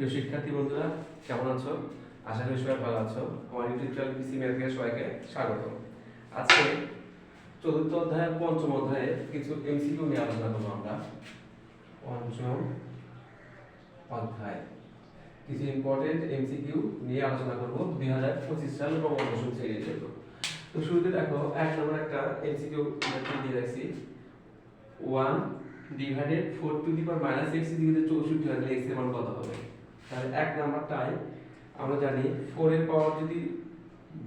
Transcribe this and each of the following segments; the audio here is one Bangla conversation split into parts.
প্রিয় শিক্ষার্থী বন্ধুরা, কেমন আছো? আশা করি সবাই ভালো আছো। আমার ইউটিউব চ্যানেল পিসি ম্যাথকে সবাইকে স্বাগত। আজকে চতুর্থ অধ্যায়ের পঞ্চম অধ্যায়ে কিছু এমসিকিউ নিয়ে আলোচনা করব আমরা। পঞ্চম অধ্যায়। কিছু ইম্পর্টেন্ট এমসিকিউ নিয়ে আলোচনা করব দুই হাজার পঁচিশ সাল এবং সিরিজের জন্য তো শুরুতে দেখো, এক নম্বর একটা এমসিকিউ দিয়ে রাখছি। One divided four to the power minus x ইজিকে চৌষট্টি হয় তাহলে এক্সের মান কত হবে? তাহলে এক নাম্বারটাই আমরা জানি ফোর এর পাওয়ার যদি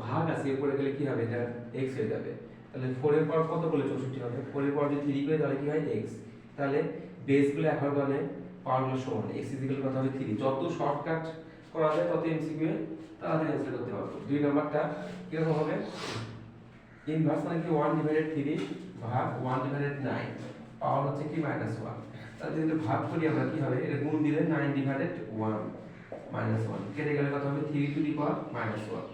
ভাগ আছে উপরে গেলে কি হবে? এটা এক্স হয়ে যাবে। তাহলে ফোর এর পাওয়ার কত বলে চৌষট্টি হবে? ফোর এর পাওয়ার যদি থ্রি করে তাহলে কি হয়? এক্স তাহলে বেসগুলো হওয়ার কারণে পাওয়ারগুলো সমান। এক্স ইজিক্যাল কত হবে? থ্রি যত শর্টকাট করা যায়, তত এমসিকিউ তাড়াতাড়ি অ্যান্সার করতে পারব। দুই নাম্বারটা কীরকম হবে? ইনভার্স মানে কি? ওয়ান ডিভাইডেড থ্রি ভাগ ওয়ান ডিভাইডেড নাইন পাওয়ার হচ্ছে কি? মাইনাস ওয়ান তাহলে যদি ভাগ করি আমরা কি হবে? এটা গুণ দিলে nine divided one minus one কেটে গেলে কত হবে? Three to the power minus one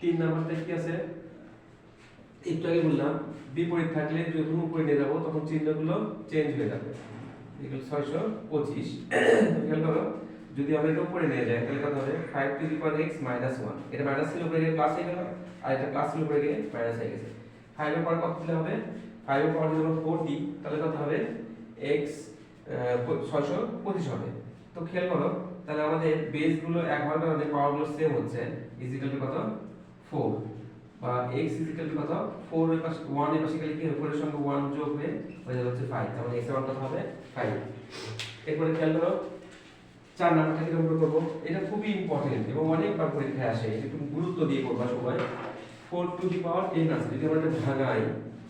তিন নাম্বারটা কি আছে? একটু আগে বললাম, বিপরীত থাকলে যখন উপরে নিয়ে যাব, তখন চিহ্নগুলো চেঞ্জ হয়ে যাবে। এগুলো ছয়শো পঁচিশ। খেয়াল করো, যদি আমরা এটা উপরে নিয়ে যাই, তাহলে কত হবে? Five to the power x minus one এটা মাইনাস ছিল উপরে গিয়ে প্লাস হয়ে গেল, আর এটা প্লাস ছিল উপরে গিয়ে মাইনাস হয়ে গেছে। ফাইভের পর কত দিলে হবে? ফাইভের পর যদি আমরা তাহলে কত হবে? এক্স ছয়শো পঁচিশ হবে। তো খেয়াল করো, তাহলে আমাদের বেসগুলো এক হওয়ার কারণে পাওয়ারগুলো সেম হচ্ছে। ইজিক্যাল টু কত? ফোর বা এক্স ইজিক্যাল টু কত? ফোর এর পাশে ওয়ানের পাশে গেলে কি হবে? ফোর সঙ্গে ওয়ান যোগ হয়ে হয়ে যাবে হচ্ছে ফাইভ তাহলে এক্সের কত হবে? ফাইভ এরপরে খেয়াল করো, চার নাম্বারটা কীরকম করে করব? এটা খুবই ইম্পর্টেন্ট এবং অনেকবার পরীক্ষায় আসে। একটু গুরুত্ব দিয়ে করবা সবাই। Four to the power ten আছে। যদি আমরা ভাঙাই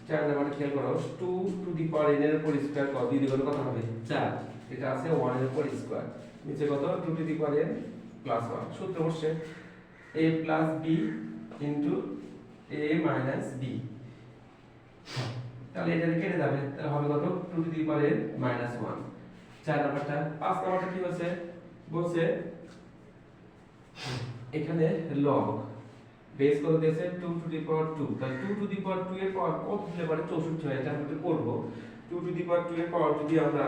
চার নাম্বারটা খেয়াল করো। Two to the power n এর উপর স্কোয়ার কত? দুই দ্বিগুণ কত হবে। চার। এটা আছে ওয়ানের উপর স্কোয়ার নিচে কত? Two to the power n plus one সূত্র বসছে। A plus B into A minus B তাহলে এটা কেটে যাবে। তাহলে হবে কত? Two to the power n minus one চার নাম্বারটা পাঁচ নাম্বারটা কি বলছে? বলছে এখানে লগ বেস কত দিয়েছে two to the power two তাহলে two to the power two এর পাওয়ার কত দিলে পারে? চৌষট্টি হয়, এটা আমরা করব। Two to the power two এর পাওয়ার যদি আমরা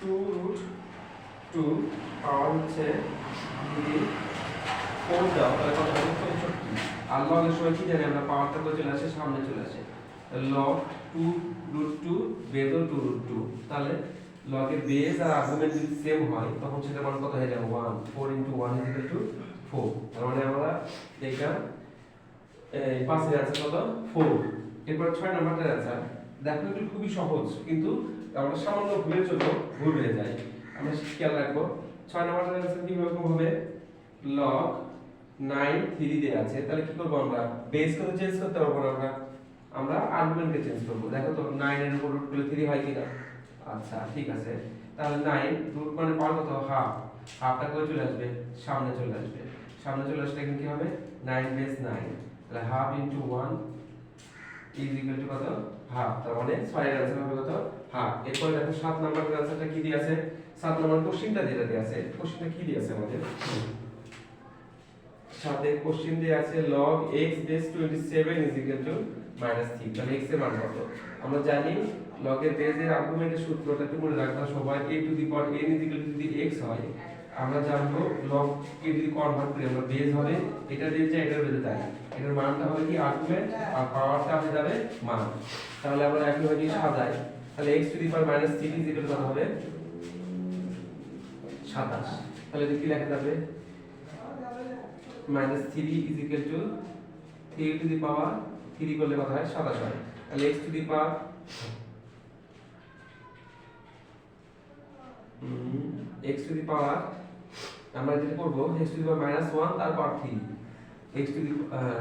টু রুট টু পাওয়ার হচ্ছে ফোর দাও, তাহলে কত হবে? চৌষট্টি। আর লগের সময় কি জানি আমরা পাওয়ারটা করে চলে আসে, সামনে চলে আসে। লগ টু রুট টু বেজও টু রুট টু তাহলে লগের বেস আর আর্গুমেন্ট যদি সেম হয়, তখন সেটা মান কত হয়ে যাবে? One four into one is equal to four তার মানে আমরা দেখলাম পাঁচের অ্যান্সার কত? ফোর এরপর ছয় নাম্বারটার অ্যান্সার দেখো এগুলো খুবই সহজ, কিন্তু আমরা সামান্য ভুলের জন্য ভুল হয়ে যায়। আমরা খেয়াল রাখব। ছয় নাম্বারটার অ্যান্সার কীভাবে হবে? লগ নাইন থ্রি দেওয়া আছে। তাহলে কি করব আমরা? বেস করে চেঞ্জ করতে পারব না আমরা? আমরা আর্গুমেন্টকে চেঞ্জ করব। দেখো তো নাইন এর উপর রুট করলে থ্রি হয় কিনা? আচ্ছা ঠিক আছে। তাহলে নাইন রুট মানে পাওয়ার কত? হাফ হাফটা করে চলে আসবে? সামনে চলে আসবে। সামনে চলে আসলে এখানে কি হবে? নাইন বেস নাইন তাহলে half into one is equal to কত? হাফ তার মানে ছয়ের অ্যান্সার হবে কত? হাফ এরপর দেখো সাত নাম্বারের অ্যান্সারটা কি দিয়ে আছে? সাত নাম্বার কোশ্চিনটা যেটা দিয়ে আছে। কোশ্চিনটা কি দিয়ে আছে আমাদের? সাথে কোশ্চিন দিয়ে আছে log x base 27 is equal to minus 3 তাহলে x এর মান কত? আমরা জানি log এর বেসের আর্গুমেন্টের সূত্রটা একটু মনে রাখবা। সবাই a to the power n is equal to যদি x হয় আমরা জানব log কে যদি কনভার্ট করি, আমরা বেস হবে, এটা বেস যায় এটার বেসে যায় এটার মানটা হবে কি আর্গুমেন্ট আর পাওয়ারটা হয়ে যাবে মান। তাহলে আমরা একইভাবে সাজাই, তাহলে x to the power minus 3 is equal কত হবে? 27 তাহলে এটা কি লেখা যাবে? Minus three is equal to three to the power three করলে কথা হয়? সাতাশ হয়। তাহলে x to the power x to the power আমরা যেটা করব x to the power minus one তারপর three x to the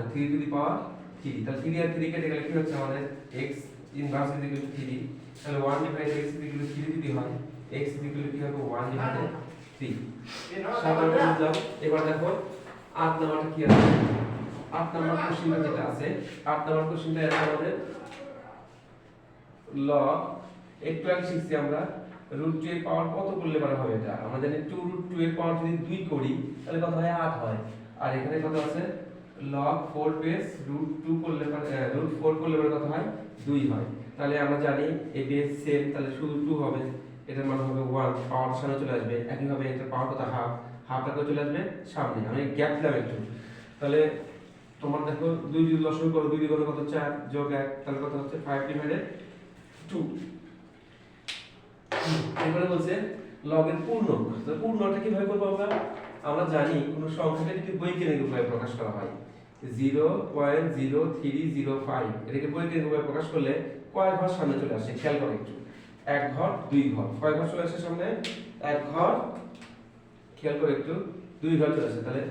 three to the power three তাহলে থ্রি আর থ্রি কেটে গেলে কি হচ্ছে আমাদের? X inverse is equal to three তাহলে one divide x is equal to three যদি হয় এক্স ইজ ইকুয়াল টু কি হবে? ওয়ান ডিভাইডেড থ্রি এবার দেখো আট নাম্বারটা কি আছে? আট নাম্বার কোশ্চেনটা যেটা আছে আট নাম্বার কোশ্চেনটা আছে আমাদের লগ একটু আগে শিখছি আমরা। রুট টু এর পাওয়ার কত করলে মানে হবে এটা? আমরা জানি টু রুট টু এর পাওয়ার যদি দুই করি, তাহলে কত হয়? আট হয়। আর এখানে কত আছে? Log four base root two করলে পারে রুট ফোর করলে মানে কত হয়? দুই হয়। তাহলে আমরা জানি এই বেস সেম তাহলে শুধু টু হবে। এটার মান হবে ওয়ান পাওয়ার সামনে চলে আসবে। একইভাবে এটার পাওয়ার কত? হাফ হাফটাকে চলে আসবে? সামনে। আমি গ্যাপ দিলাম একটু। তাহলে তোমার দেখো, দুই যদি দশমিক করো, দুই দ্বিগুণে কত? চার। যোগ এক, তাহলে কত হচ্ছে? ফাইভ ডিভাইডেড টু এরপরে বলছে লগের পূর্ণ পূর্ণটা কীভাবে করব আমরা? আমরা জানি কোনো সংখ্যাকে যদি বৈজ্ঞানিক উপায়ে প্রকাশ করা হয় zero point zero three zero five এটাকে বৈজ্ঞানিক উপায়ে প্রকাশ করলে কয় ঘর সামনে চলে আসে, খেয়াল করো একটু। এক ঘর, দুই ঘর। কয় ঘর চলে আসে সামনে? এক ঘর, খেয়াল করো একটু, দুই ঘর চলে আসে। তাহলে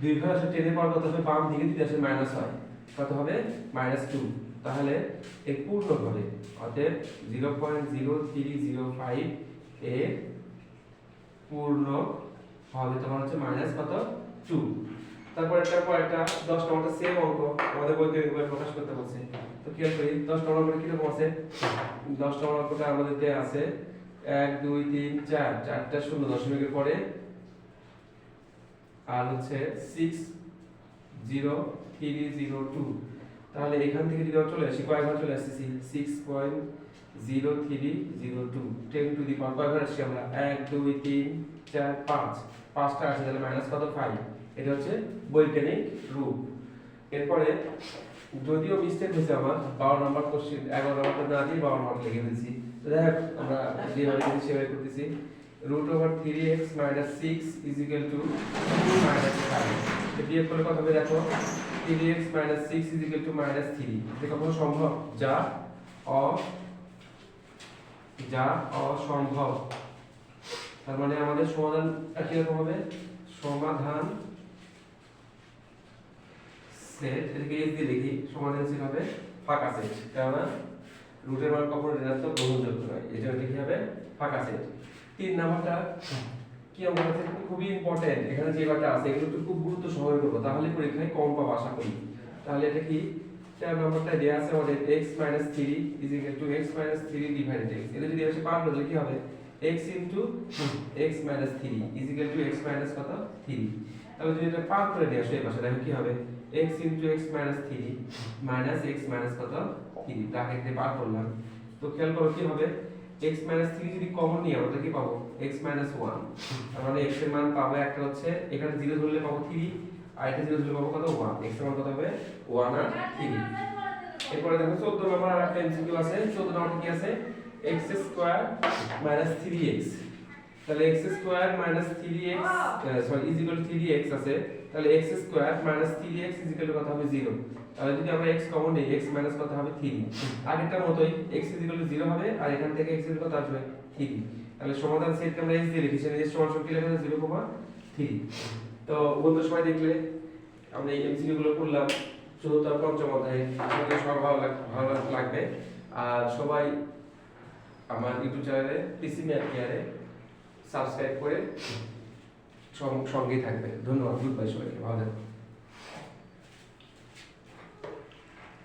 দুই ঘর আসে টেনে পাওয়ার কত হবে বাম দিকে যদি আসে মাইনাস হয়। কত হবে? মাইনাস টু তাহলে এ পূর্ণ হবে অতএব zero point zero three zero five এর পূর্ণ হবে, তোমার হচ্ছে মাইনাস কত? টু তারপর একটা পর একটা, দশ নম্বরটা সেম অঙ্ক আমাদের বইতে প্রকাশ করতে বলছে। তো খেয়াল করি, দশ নম্বর করে কীরকম আছে? দশ নম্বর অঙ্কটা আমাদের দেয়া আছে, এক, দুই, তিন, চার। চারটা শূন্য দশমিকের পরে আর হচ্ছে six zero three zero two তাহলে এখান থেকে যদি চলে আসি, কয়বার চলে আসতেছি? Six point zero three zero two ten to the power কয়বার আসছি আমরা? এক, দুই, তিন, চার, পাঁচ। পাঁচটা আছে, তাহলে মাইনাস কত? ফাইভ এটা হচ্ছে বৈজ্ঞানিক রূপ। এরপরে, যদিও মিস্টেক হয়েছে আমার, বারো নম্বর কোশ্চেন এগারো নম্বরটা না দিয়ে বারো নম্বর লিখে দিয়েছি। হোক, আমরা যেভাবে সেভাবে করতেছি root over three x minus six is equal to two minus five বিয়োগ করলে কত হবে দেখো three x minus six is equal to minus three এটা কখনো সম্ভব? যা অ যা অসম্ভব। তার মানে আমাদের সমাধানটা কীরকম হবে? সমাধান সেট এটাকে এস দিয়ে লিখি, সমাধান সেট হবে ফাঁকা সেট কেননা রুটের মান কখনো ঋণাত্মক গ্রহণযোগ্য নয়। জন্য কি হবে ফাঁকা সেট তিন নাম্বারটা কি আমরা খুবই ইম্পর্টেন্ট এখানে যে বারটা আছে, এগুলো একটু খুব গুরুত্ব সহকারে করব। তাহলে পরীক্ষায় কম পাবো, আশা করি। তাহলে এটা কি? চার নম্বরটা দেওয়া আছে আমাদের x minus three is equal to x minus three divided x এটা যদি এসে পার করলে কি হবে? x into x minus three is equal to x minus কত? থ্রি তাহলে যদি এটা পার করে দিয়ে আসো এই পাশে দেখো কি হবে? x into x minus three minus x minus কত? থ্রি ব্র্যাকেট দিয়ে পার করলাম। তো খেয়াল করো কি হবে? X মাইনাস থ্রি যদি কমন নিই, আমরা কি পাবো? x মাইনাস ওয়ান তার মানে x এর মান পাবো একটা হচ্ছে, এখানে জিরো ধরলে পাবো থ্রি আর এটা জিরো ধরলে পাবো কত? ওয়ান x এর মান কত হবে? ওয়ান আর থ্রি এরপরে দেখো, চোদ্দ নম্বর আর একটা এমসিকিউ আছে। চোদ্দ নম্বর কি আছে? x স্কোয়ার থ্রি এক্স তাহলে x square three x sorry is equal three x আছে। তাহলে x square minus three x কত হবে জিরো তাহলে যদি আমরা x কমন নেই, x মাইনাস কত হবে থ্রি আগেরটার মতোই x ইজ ইকুয়াল জিরো হবে, আর এখান থেকে x এর কত আসবে থ্রি তাহলে সমাধান সেটকে আমরা s দিয়ে লিখি সেটা s সমান কি লেখা জিরো কমা থ্রি তো বন্ধু সবাই দেখলে, আমরা এই এমসিকিউ গুলো করলাম চতুর্থ পঞ্চম অধ্যায়ে। আপনাদের সবার ভালো ভালো লাগবে। আর সবাই আমার ইউটিউব চ্যানেলে পিসি ম্যাথ কেয়ারে সাবস্ক্রাইব করে সঙ্গেই থাকবে ধন্যবাদ গুড বাই সবাইকে ভালো থাকবেন